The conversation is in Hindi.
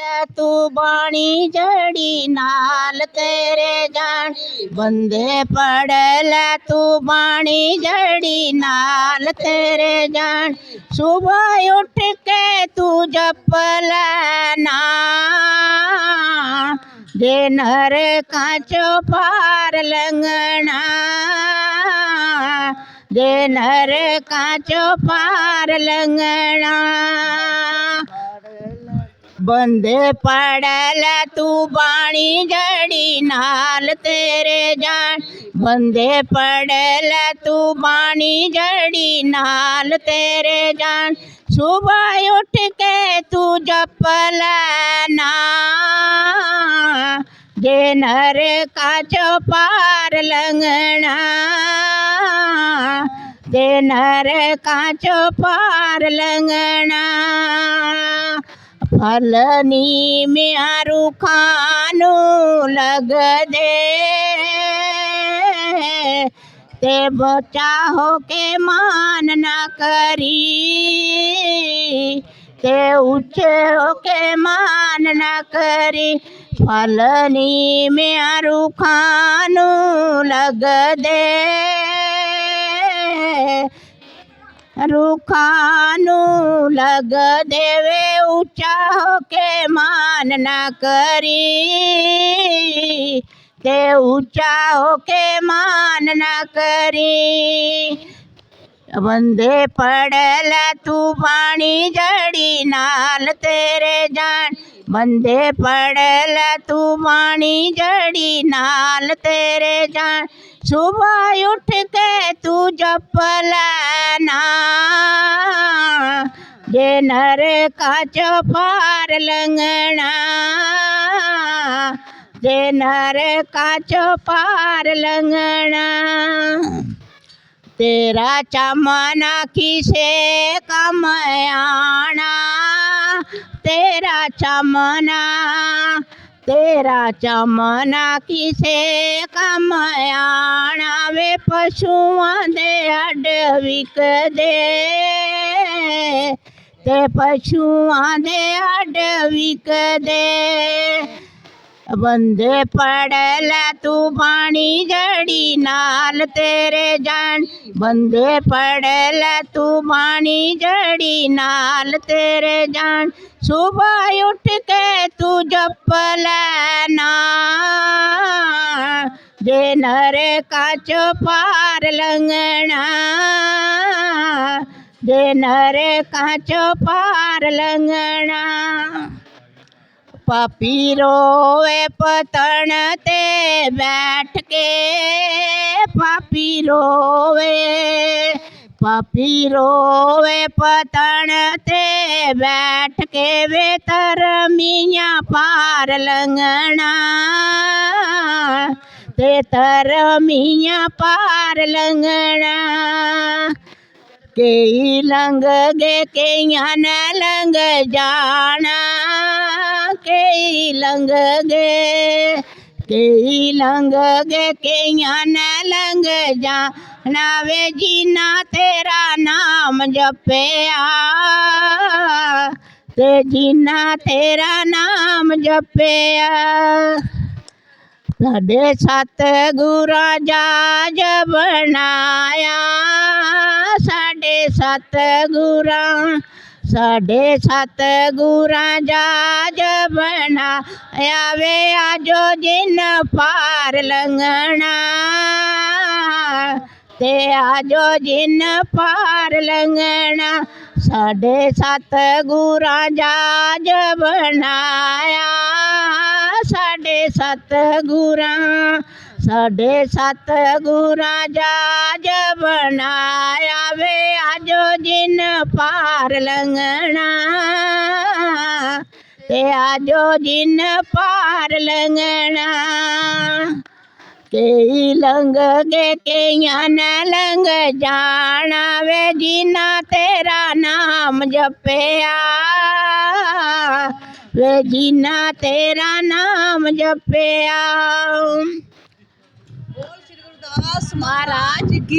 ਲੈ ਤੂੰ ਬਾਣੀ ਜੜੀ ਨਾਲ ਤੇਰੇ ਜਾਣ ਬੰਦੇ ਪੜ ਲੈ ਤੂੰ ਬਾਣੀ ਜੜੀ ਨਾਲ ਤੇਰੇ ਜਾਣ ਸੁਬਹ ਉੱਠ ਕੇ ਤੂੰ ਜਪ ਲੈ ਨਾ ਜੇ ਨਰ ਕਾਚੋ ਪਾਰ ਲੰਘਣਾ ਜੇ ਨਰ ਕਾਚੋ ਪਾਰ ਲੰਘਣਾ ਬੰਦੇ ਪੜ ਲੈ ਤੂੰ ਬਾਣੀ ਜੜੀ ਨਾਲ ਤੇਰੇ ਜਾਣ ਬੰਦੇ ਪੜ ਲੈ ਤੂੰ ਬਾਣੀ ਜੜੀ ਨਾਲ ਤੇਰੇ ਜਾਣ ਸੁਬਹ ਉੱਠ ਕੇ ਤੂੰ ਜਪ ਲੈ ਨਾ ਜੇ ਨਰ ਕਾਚੋ ਪਾਰ ਲੰਘਣਾ ਜੇ ਨਰ ਕਾਚੋ ਪਾਰ હલની મેરું ખાનું લગ દે તે બચાહો કે માન ના કરી. તે ઉછેરો કે માન ના કરી. ફલની મેરું ખાનું લગ દે રૂખાનું લગ દેવે ऊँचा होके मान न करी। के ऊँचा होके मान न करी। बंदे पड़ल तू पानी जड़ी नाल तेरे जान। बंदे पड़ल तू पानी जड़ी नाल तेरे जान। सुबह उठ के तू जप ना जे नर का चौपार लंगना जे नर का चौपार लंगना तेरा चमना किसे कमयाना तेरा चमना तेरा चमना किसे कमयाना वे पशुआ दे अड विक दे ਤੇਰਾ ਚਮਨਾ ਕਿਸੇ ਕੰਮ ਆਣਾ ਵੇ ਪਸ਼ੂਆਂ ਦੇ ਅੱਡ ਵਿਕਦੇ ਤੇ ਪਸ਼ੂਆਂ ਦੇ ਅੱਡ ਵਿਕਦੇ ਬੰਦੇ ਪੜ ਲੈ ਤੂੰ ਬਾਣੀ ਜੜੀ ਨਾਲ ਤੇਰੇ ਜਾਣ ਬੰਦੇ ਪੜ ਲੈ ਤੂੰ ਬਾਣੀ ਜੜੀ ਨਾਲ ਤੇਰੇ ਜਾਣ ਸੁਬਹ ਉੱਠ ਕੇ ਤੂੰ ਜਪ ਲੈ ਨਾ ਜੇ ਨਰ ਕਾਚ ਪਾਰ ਲੰਘਣਾ જેનરે કાચો પાર લંગણા પપીરો એ પતણ તે બેઠકે પપીરો એ પપીરો એ પતણ તે બેઠકે વે તરમિયા પાર લંગણા તે તરમિયા પાર લંગણા के लंग गे के न लंग जाना। के लंग गे के लंग गे के न लंघ जाना वे जीना तेरा नाम जपया। ते जीना तेरा नाम जपया। साढ़े सत गुरा जा जब बनाया ਸਤ ਗੁਰਾਂ ਸਾਡੇ ਸਤ ਗੁਰਾਂ ਜਾਜ ਬਣਾਇਆ ਵੇ ਆਜੋ ਜਿਨ ਪਾਰ ਲੰਘਣਾ। ਤੇ ਆਜੋ ਜਿਨ ਪਾਰ ਲੰਘਣਾ, ਸਾਡੇ ਸਤ ਗੁਰਾਂ ਜਾਜ ਬਣਾਇਆ। ਸਾਡੇ ਸਤ ਗੁਰਾਂ ਸਾਡੇ ਸਤ ਗੁਰਾਂ ਜਾਜ ਬਣਾਇਆ। ਆਜੋ ਪਾਰ ਲੰਘਣਾ। ਤੇ ਆਜੋ ਜਿਨ ਪਾਰ ਲੰਘਣਾ। ਕਈ ਲੰਘ ਗਏ ਕਈਆਂ ਨੇ ਲੰਘ ਜਾਣਾ ਵੇ ਜਿਨਾ ਤੇਰਾ ਨਾਮ ਜਪਿਆ। ਵੇ ਜਿਨਾ ਤੇਰਾ ਨਾਮ ਜਪਿਆ। ਬੋਲ ਸ਼੍ਰੀ ਗੁਰਦਾਸ ਮਹਾਰਾਜ ਕੀ